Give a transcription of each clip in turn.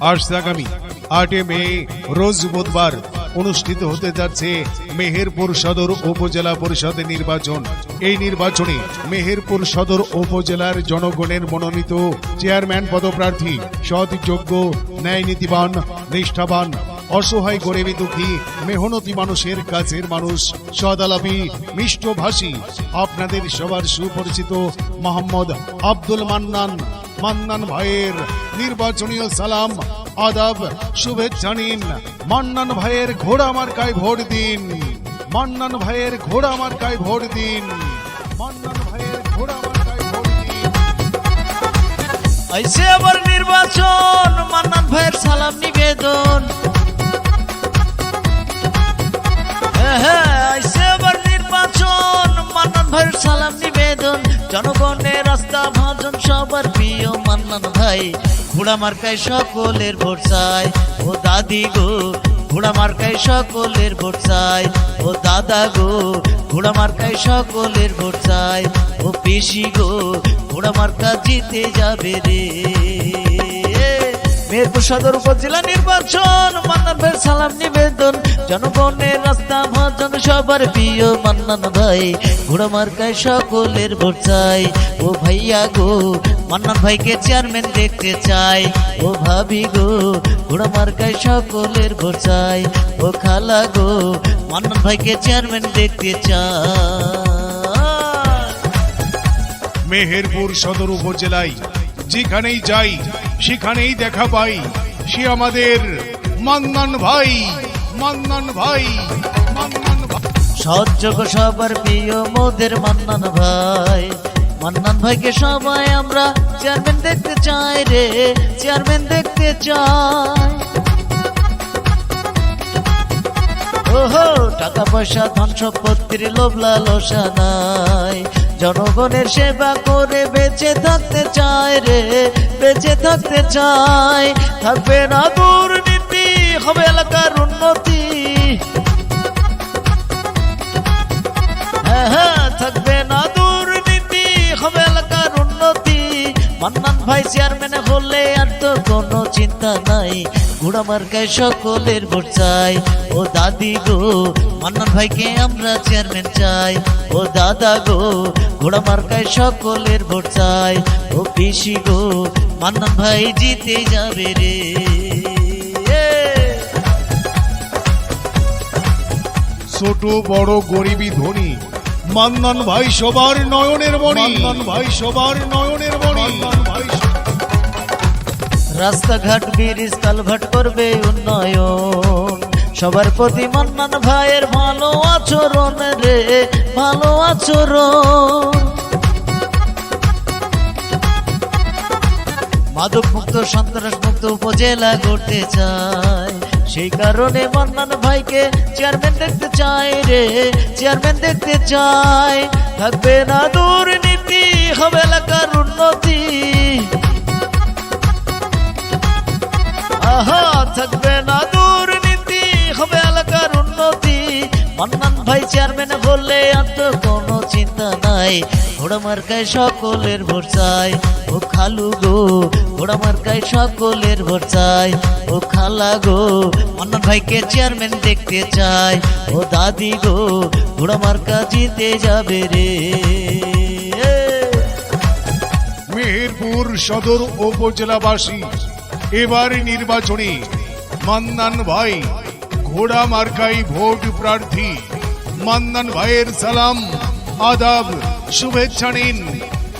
আজ আগামী আটে মে রোজ বুধবার অনুষ্ঠিত হতে যাচ্ছে মেহেরপুর সদর উপজেলা পরিষদ নির্বাচন। এই নির্বাচনে মেহেরপুর সদর উপজেলার জনগণের মনোনীত চেয়ারম্যান পদপ্রার্থী সৎ যোগ্য ন্যায় নিষ্ঠাবান, অসহায়, গরিবী, দুঃখী, মেহনতি মানুষের কাছের মানুষ, সদালাপি, মিষ্টভাষী, আপনাদের সবার সুপরিচিত মোহাম্মদ আব্দুল মান্নান। মান্নান ভাইয়ের নির্বাচনীয় সালাম আদাব শুভেচ্ছা নিন। মান্নান ভাইয়ের ঘোড়া মার্কায় ভোট দিন। মান্নান ভাইয়ের ঘোড়া মার্কায় ভোট দিন। মান্নান ভাইয়ের ঘোড়া মার্কায় ভোট দিন। আবার নির্বাচন মান্নান ভাইয়ের সালাম নিবেদন। হ্যাঁ, হ্যাঁ, আইসে আবার নির্বাচন মান্নান ভাইয়ের সালাম নিবেদন। ভাজন সবার প্রিয় মান্নান ভাই, ঘোড়া মার্কায় সকলের ভোট চাই। ও দাদি গো, ঘোড়া মার্কায় সকলের ভোট চাই। ও দাদা গো, ঘোড়া মার্কায় সকলের ভোট চাই। ও পিসি গো, ঘোড়া মার্কা জিতে যাবে রে। মেহেরপুর সদর উপজেলা নির্বাচন, মান্নান ভাই সালাম নিবেদন। জনগণের রাস্তা ভজন সবার প্রিয় মান্নান ভাই, ঘোড়া মার্কায় সকলের ভোট চাই। ও ভাইয়া গো মান্নান ভাইকে চেয়ারম্যান দেখতে চাই। ও ভাবি গো ঘোড়া মার্কায় সকলের ভোট চাই। ও খালা গো মান্নান ভাইকে চেয়ারম্যান দেখতে চাই। মেহেরপুর সদর উপজেলায় যেখানেই যাই সেখানেই দেখা পাই। সে আমাদের মান্নান ভাই মান্নান ভাই মান্নান ভাই। সহযোগ সবার প্রিয় মোদের মান্নান ভাই। মান্নান ভাইকে সবাই আমরা চেয়ারম্যান দেখতে চাই রে, চেয়ারম্যান দেখতে চাই। ওহো টাকা পয়সা ধন সম্পত্তির লোভ লালসা নাই। জনগণের সেবা করে বেঁচে থাকতে চায় রে, বেঁচে থাকতে চায় থাকবে না দুর্নীতি মান্নান ভাই চেয়ারম্যান হলে আর তো কোনো চিন্তা নাই। ঘোড়া মার্কায় সকলের ভোট চাই। ও দাদি গো, মান্নান ভাইকে আমরা চেয়ারম্যান চাই। ও দাদা গো, ঘোড়া মার্কায় সকলের ভোট চাই। ও পিসি গো, মান্নান ভাই জিতে যাবে রে। ছোট, বড়, গরিবী, ধনী। মান্নান ভাই সবার নয়নের মণি। মান্নান ভাই সবার নয়নের মণি। ভাই রাস্তাঘাট ব্রিজ কালভাট করবে উন্নয়ন। সবার প্রতি মান্নান ভাইয়ের ভালো আচরণ রে ভালো আচরণ। মাদক মুক্ত সন্ত্রাস মুক্ত উপজেলা করতে চায় সেই কারণে মান্নান ভাইকে চেয়ারম্যান দেখতে চাই রে, চেয়ারম্যান দেখতে চাই থাকবে না দুর্নীতি, হবে এলাকার উন্নতি। আহা, থাকবে না দুর্নীতি, হবে এলাকার উন্নতি। মান্নান ভাই চেয়ারম্যান বললে আর তো কোনো চিন্তা নাই। ঘোড়া মার্কায় সকলের ভোট চাই। ও খালু গো, ঘোড়া মার্কায় সকলের ভোট চাই। ও খালা গো, মান্নান ভাইকে চেয়ারম্যান দেখতে চাই। ও দাদি গো, ঘোড়া মার্কা জিতে যাবে রে। মেহেরপুর সদর উপজেলাবাসী, এবার নির্বাচনে। মান্নান ভাই, ঘোড়া মার্কাই ভোট প্রার্থী। মান্নান ভাইয়ের সালাম। আদাব, শুভেচ্ছা নিন।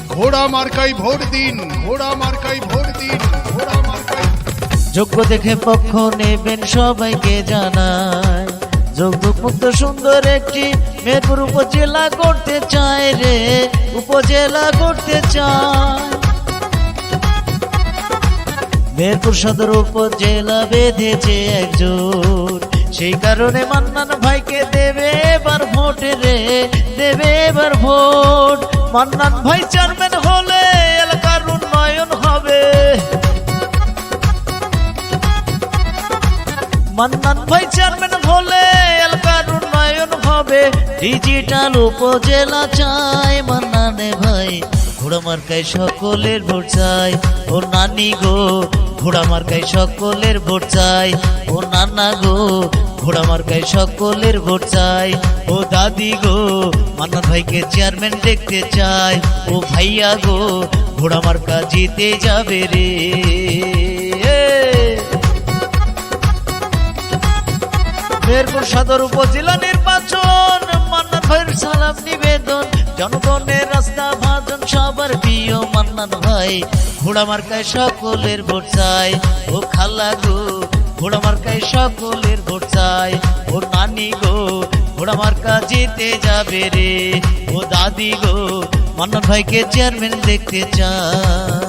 ঘোড়া মার্কাই ভোট দিন, ঘোড়া মার্কাই ভোট দিন, ঘোড়া মার্কাই যোগ্য দেখে পক্ষ নেবেন সবাইকে জানায় যোগ্য মুক্ত সুন্দর একটি মেরপুর উপজেলা করতে চায় রে, উপজেলা করতে চায়। মেরপুর সদর উপজেলা বেঁধেছে একজন। সেই কারণে মান্নান ভাইকে দেবে এবার ভোট রে, দেবে এবার ভোট। মান্নান ভাই চেয়ারম্যান হলে এলাকার উন্নয়ন হবে। মান্নান ভাই চেয়ারম্যান হলে এলাকার উন্নয়ন হবে। ডিজিটাল উপজেলা চাই মান্নানে ভাই। ঘোড়া মার্কায় সকলের ভোট চাই। ও নানি গো, ঘোড়া মার্কায় সকলের ভোট চাই। ও নানা গো, ঘোড়া মার্কায় সকলের ভোট চাই। ও দাদি গো মান্নান ভাইকে চেয়ারম্যান দেখতে চাই। ও ভাইয়া গো, ঘোড়া মার্কা জিতে যাবে রে। মেহেরপুর সদর উপজেলা নির্বাচন মান্নান ভাইয়ের সালাম নিবেদন। জনগণের রাস্তা মান্নান ভাই ঘোড়া মার্কায় সকলের ভোট চাই। ও খালা গো, ঘোড়া মার্কায় সকলের ভোট চাই। ও নানি গো, ঘোড়া মার্কা জিতে যাবে রে। ও দাদি গো, মান্নান ভাইকে চেয়ারম্যান দেখতে চাই।